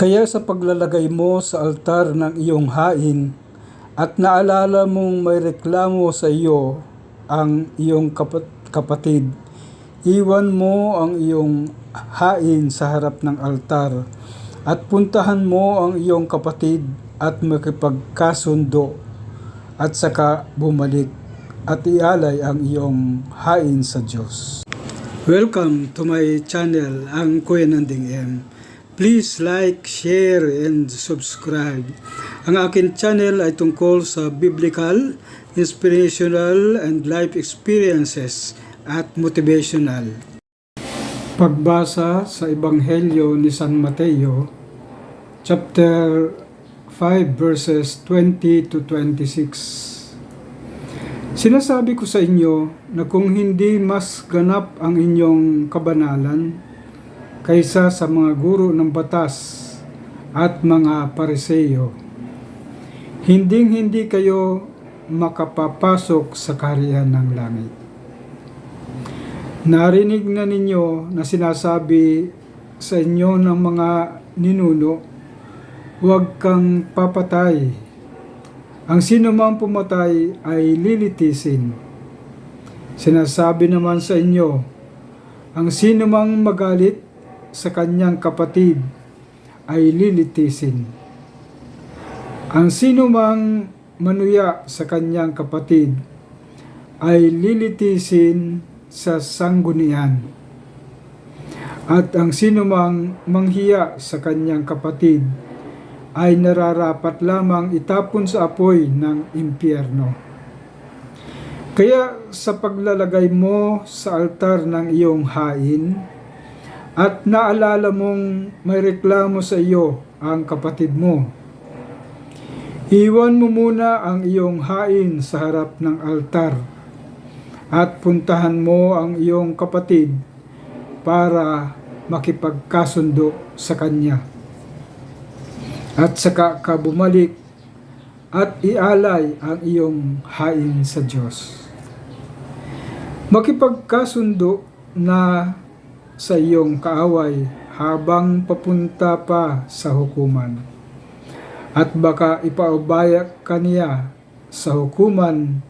Kaya sa paglalagay mo sa altar ng iyong hain at naalala mong may reklamo sa iyo ang iyong kapat- kapatid, iwan mo ang iyong hain sa harap ng altar at puntahan mo ang iyong kapatid at makipagkasundo at saka bumalik at ialay ang iyong hain sa Diyos. Welcome to my channel, ang Kuya Nanding M. Please like, share, and subscribe. Ang akin channel ay tungkol sa biblical, inspirational, and life experiences at motivational. Pagbasa sa Ebanghelyo ni San Mateo, chapter 5 verses 20 to 26. Sinasabi ko sa inyo na kung hindi mas ganap ang inyong kabanalan kaysa sa mga guro ng batas at mga pariseyo, hinding hindi kayo makapapasok sa kaharian ng langit. Narinig na ninyo na sinasabi sa inyo ng mga ninuno, huwag kang papatay. Ang sino mang pumatay ay lilitisin. Sinasabi naman sa inyo, ang sino mang magalit sa kanyang kapatid ay lilitisin. Ang sino mang manuya sa kanyang kapatid ay lilitisin sa sanggunian. At ang sino mang manghiya sa kanyang kapatid ay nararapat lamang itapon sa apoy ng impyerno. Kaya sa paglalagay mo sa altar ng iyong hain at naalala mong may reklamo sa iyo ang kapatid mo, iwan mo muna ang iyong hain sa harap ng altar at puntahan mo ang iyong kapatid para makipagkasundo sa kanya. At saka ka bumalik at ialay ang iyong hain sa Diyos. Makipagkasundo na sa iyong kaaway habang papunta pa sa hukuman. At baka ipaubaya ka niya sa hukuman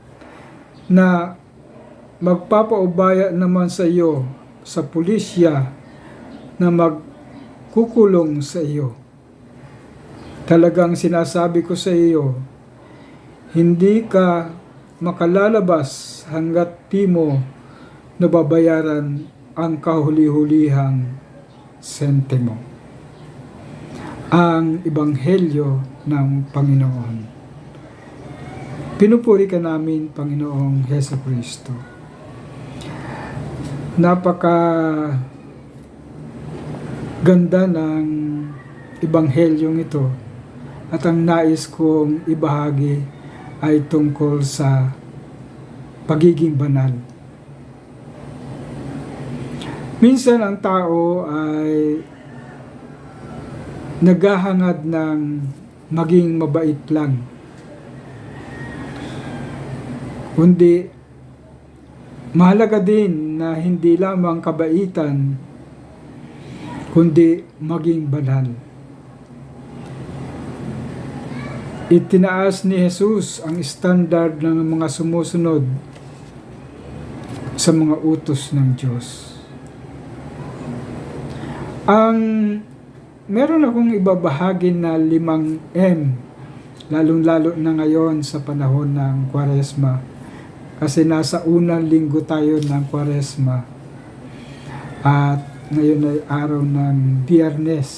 na magpapaubaya naman sa iyo sa pulisya na magkukulong sa iyo. Talagang sinasabi ko sa iyo, hindi ka makalalabas hanggat di mo nababayaran ang kahuli-hulihang sentimo. Ang Ebanghelyo ng Panginoon. Pinupuri ka namin, Panginoong Heso Kristo. Napaka ganda ng Ebanghelyong ito at ang nais kong ibahagi ay tungkol sa pagiging banal. Minsan ang tao ay naghahangad ng maging mabait lang. Kundi mahalaga din na hindi lamang kabaitan, kundi maging banal. Itinaas ni Jesus ang standard ng mga sumusunod sa mga utos ng Diyos. Ang meron akong ibabahagi na limang M, lalong-lalo na ngayon sa panahon ng Kwaresma. Kasi nasa unang linggo tayo ng Kwaresma. At ngayon ay araw ng Biyernes,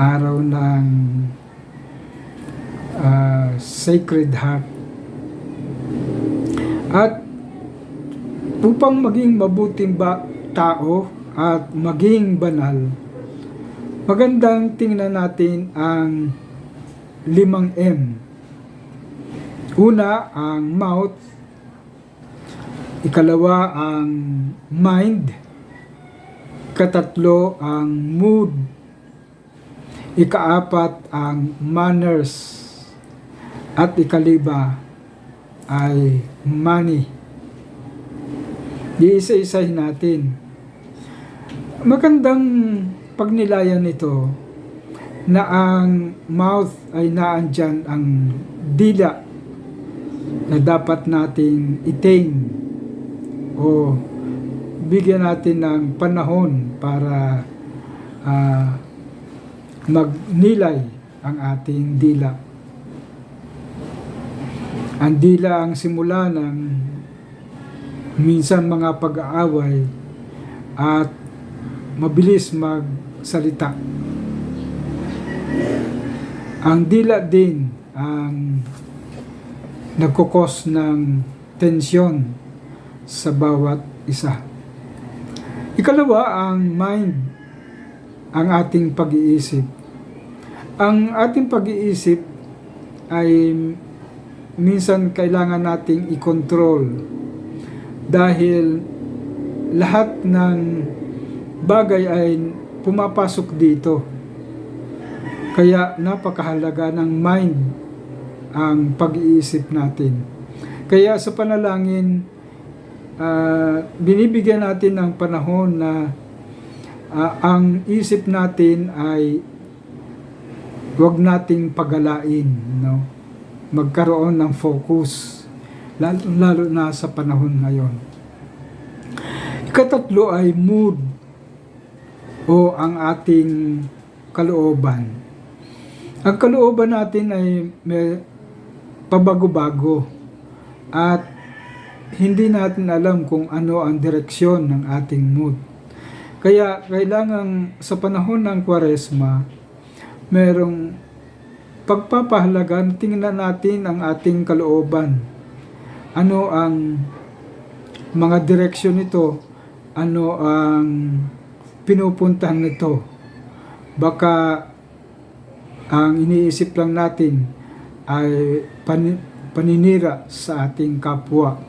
araw ng uh, Sacred Heart. At upang maging mabuting ba tao at maging banal, magandang tingnan natin ang limang M. Una, ang mouth. Ikalawa, ang mind. Ikatatlo, ang mood. Ikaapat, ang manners. At ikaliba ay money. Di isa-isahin natin. Magandang pagnilayan nito na ang mouth ay naandyan ang dila na dapat nating itain o bigyan natin ng panahon para ah, magnilay ang ating dila. Ang dila ang simula ng minsan mga pag-aaway at mabilis magsalita. Ang dila din ang nagkukos ng tensyon sa bawat isa. Ikalawa, ang mind, ang ating pag-iisip. Ang ating pag-iisip ay minsan kailangan nating i-control dahil lahat ng bagay ay pumapasok dito. Kaya napakahalaga ng mind ang pag-iisip natin. Kaya sa panalangin, ah, binibigyan natin ng panahon na ah, ang isip natin ay wag nating pagalain, no? Magkaroon ng focus, lalo, lalo na sa panahon ngayon. Ikatatlo ay mood o ang ating kalooban. Ang kalooban natin ay may pabago-bago at hindi natin alam kung ano ang direksyon ng ating mood. Kaya kailangan sa panahon ng kwaresma, merong pagpapahalaga na tingnan natin ang ating kalooban. Ano ang mga direksyon nito? Ano ang pinupuntahan nito? Baka ang iniisip lang natin ay pani- paninira sa ating kapwa.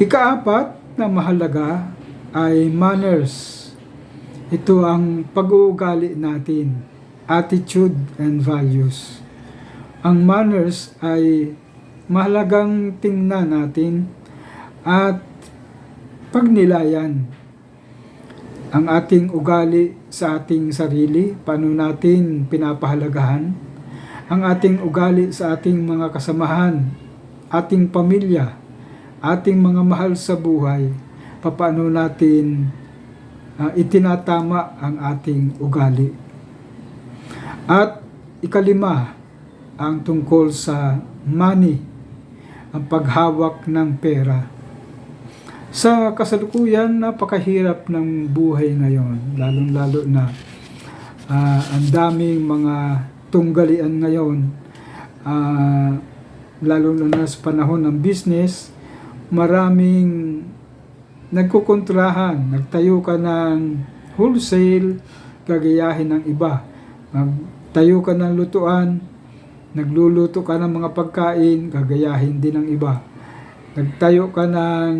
Ikaapat na mahalaga ay manners. Ito ang pag-uugali natin, attitude and values. Ang manners ay mahalagang tingnan natin at pagnilayan ang ating ugali sa ating sarili, paano natin pinapahalagahan, ang ating ugali sa ating mga kasamahan, ating pamilya, ating mga mahal sa buhay, paano natin ah, itinatama ang ating ugali. At ikalima, ang tungkol sa money, ang paghawak ng pera. Sa kasalukuyan, napakahirap ng buhay ngayon, lalong-lalo na ah, ang daming mga tunggalian ngayon, ah, lalo na sa panahon ng business, maraming nagkukontrahan, nagtayo ka ng wholesale, gagayahin ng iba. Magtayo ka ng lutuan, nagluluto ka ng mga pagkain, gagayahin din ng iba. Nagtayo ka ng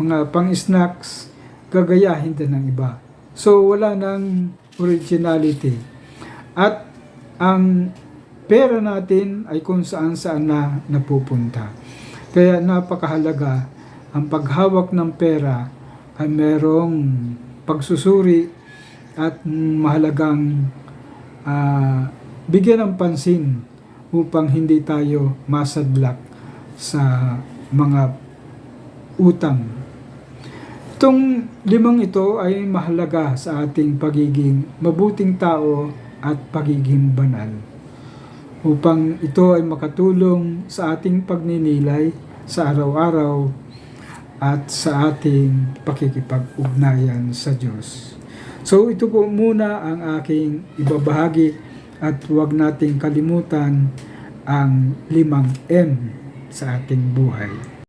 mga pang-snacks, gagayahin din ng iba. So, wala nang originality. At ang pera natin ay kung saan saan na napupunta. Kaya napakahalaga ang paghawak ng pera ay merong pagsusuri at mahalagang ah, bigyan ng pansin upang hindi tayo masadlak sa mga utang. Itong limang ito ay mahalaga sa ating pagiging mabuting tao at pagiging banal upang ito ay makatulong sa ating pagninilay sa araw-araw at sa ating pakikipag-ugnayan sa Diyos. So ito po muna ang aking ibabahagi at huwag nating kalimutan ang limang M sa ating buhay.